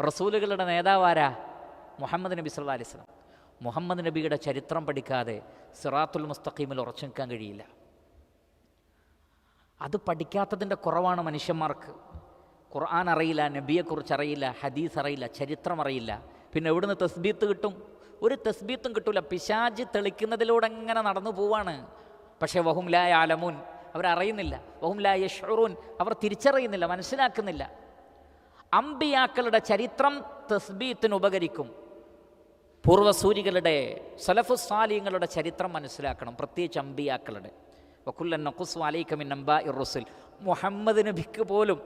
റസൂലുകളുടെ നേതാവാരാ മുഹമ്മദ് നബി സല്ലാ അലൈഹി സ്വലം മുഹമ്മദ് നബിയുടെ ചരിത്രം പഠിക്കാതെ സിറാത്തുൽ മുസ്തഖീമിൽ ഉറച്ചു നിൽക്കാൻ കഴിയില്ല. അത് പഠിക്കാത്തതിന്റെ കുറവാണ് മനുഷ്യന്മാർക്ക്. ഖുർആൻ അറിയില്ല നബിയെക്കുറിച്ച് അറിയില്ല ഹദീസ് അറിയില്ല ചരിത്രം അറിയില്ല. പിന്നെ എവിടുന്ന് തസ്ബീത്ത് കിട്ടും? ഒരു തസ്ബീത്തും കിട്ടൂല. പിശാജ് തെളിക്കുന്നതിലൂടെ എങ്ങനെ നടന്നു പോവാണ്. പക്ഷേ വഹും ലായ ആലമുൻ അവരറിയുന്നില്ല. വഹും ലായ ഷുറൂൻ അവർ തിരിച്ചറിയുന്നില്ല മനസ്സിലാക്കുന്നില്ല. അമ്പിയാക്കളുടെ ചരിത്രം തസ്ബീത്തിന് ഉപകരിക്കും. പൂർവസൂരികളുടെ സലഫുസാലിയങ്ങളുടെ ചരിത്രം മനസ്സിലാക്കണം പ്രത്യേകിച്ച് അമ്പിയാക്കളുടെ. വക്കുല്ലൻ നഖുസ് അലൈക്കമിൻ ഇറുസുൽ മുഹമ്മദ് നബിക്ക് പോലും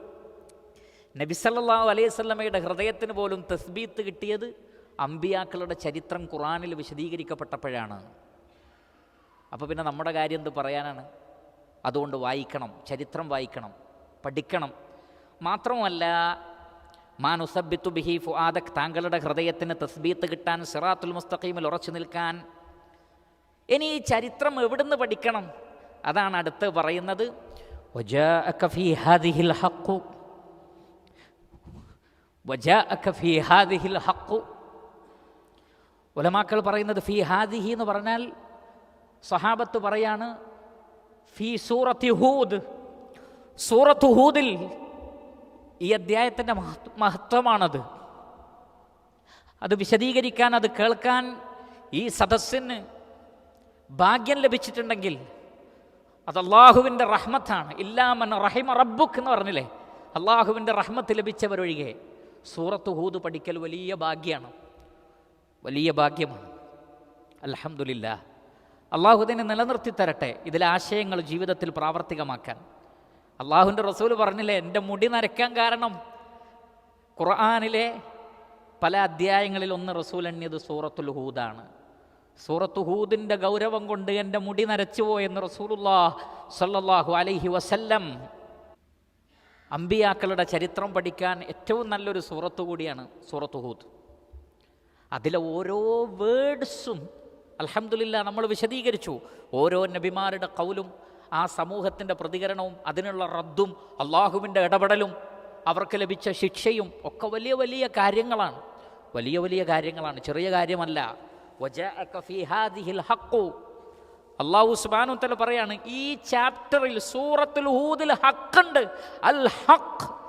നബി സല്ലല്ലാഹു അലൈഹി സ്വലമയുടെ ഹൃദയത്തിന് പോലും തസ്ബീത്ത് കിട്ടിയത് അമ്പിയാക്കളുടെ ചരിത്രം ഖുറാനിൽ വിശദീകരിക്കപ്പെട്ടപ്പോഴാണ്. അപ്പോൾ പിന്നെ നമ്മുടെ കാര്യം എന്ത് പറയാനാണ്? അതുകൊണ്ട് വായിക്കണം ചരിത്രം വായിക്കണം പഠിക്കണം. മാത്രമല്ല മാനുസബിത്തു ബിഹി ആദക് താങ്കളുടെ ഹൃദയത്തിന് തസ്ബീത്ത് കിട്ടാൻ സിറാത്തുൽ മുസ്തഖീമിൽ ഉറച്ചു നിൽക്കാൻ. ഇനി ഈ ചരിത്രം എവിടുന്ന് പഠിക്കണം? അതാണ് അടുത്ത് പറയുന്നത്. ഉലമാക്കൾ പറയുന്നത് ഫി ഹാദിഹി എന്ന് പറഞ്ഞാൽ സഹാബത്ത് പറയാണ് ഫി സൂറത്തി ഹൂദ്. സൂറത്ത് ഹൂദിൽ ഈ അദ്ധ്യായത്തിന്റെ മഹത്വമാണത്. അത് വിശദീകരിക്കാൻ അത് കേൾക്കാൻ ഈ സദസ്സിന് ഭാഗ്യം ലഭിച്ചിട്ടുണ്ടെങ്കിൽ അത് അള്ളാഹുവിന്റെ റഹ്മത്താണ്. ഇല്ലാമൻ റഹിമ റബ്ബുക്ക് എന്ന് പറഞ്ഞില്ലേ? അള്ളാഹുവിന്റെ റഹ്മത്ത് ലഭിച്ചവരൊഴികെ സൂറത്ത് ഹൂദ് പഠിക്കൽ വലിയ ഭാഗ്യമാണ്. വലിയ ഭാഗ്യമാണ്. അലഹമുല്ല അള്ളാഹുദിനെ നിലനിർത്തി തരട്ടെ. ഇതിലെ ആശയങ്ങൾ ജീവിതത്തിൽ പ്രാവർത്തികമാക്കാൻ. അള്ളാഹുവിന്റെ റസൂൽ പറഞ്ഞില്ലേ എന്റെ മുടി നരയ്ക്കാൻ കാരണം. ഖുർആാനിലെ പല അധ്യായങ്ങളിൽ ഒന്ന് റസൂൽ എണ്ണിയത് സൂറത്തുൽ ഹൂദാണ്. സൂറത്തു ഹൂദിന്റെ ഗൗരവം കൊണ്ട് എന്റെ മുടി നരച്ചുപോയെന്ന് റസൂലുല്ലാ സല്ലാഹു അലൈഹി വസല്ലം അമ്പിയാക്കളുടെ ചരിത്രം പഠിക്കാൻ ഏറ്റവും നല്ലൊരു സൂറത്ത് കൂടിയാണ് സൂറത്തു ഹൂദ്. അതിലെ ഓരോ വേർഡ്സും അലഹമില്ല നമ്മൾ വിശദീകരിച്ചു. ഓരോ നബിമാരുടെ കൗലും ആ സമൂഹത്തിന്റെ പ്രതികരണവും അതിനുള്ള റദ്ദും അള്ളാഹുവിന്റെ ഇടപെടലും അവർക്ക് ലഭിച്ച ശിക്ഷയും ഒക്കെ വലിയ വലിയ കാര്യങ്ങളാണ്. വലിയ വലിയ കാര്യങ്ങളാണ്. ചെറിയ കാര്യമല്ല. അള്ളാഹു സുബാനു തല പറയാണ് ഈ ചാപ്റ്ററിൽ സൂറത്തുൽ ഹൂദിൽ ഹക്കുണ്ട് അൽ ഹക്ക്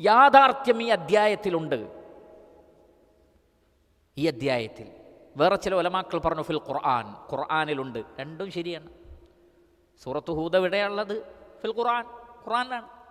യാഥാർത്ഥ്യം ഈ അധ്യായത്തിലുണ്ട്. ഈ അധ്യായത്തിൽ വേറെ ചില ഒലമാക്കൾ പറഞ്ഞു ഫിൽ ഖുർആൻ. ഖുർആാനിലുണ്ട്. രണ്ടും ശരിയാണ്. സൂറത്ത് ഹൂദ എവിടെയാണുള്ളത്? ഫിൽ ഖുറാൻ ഖുർആനിലാണ്.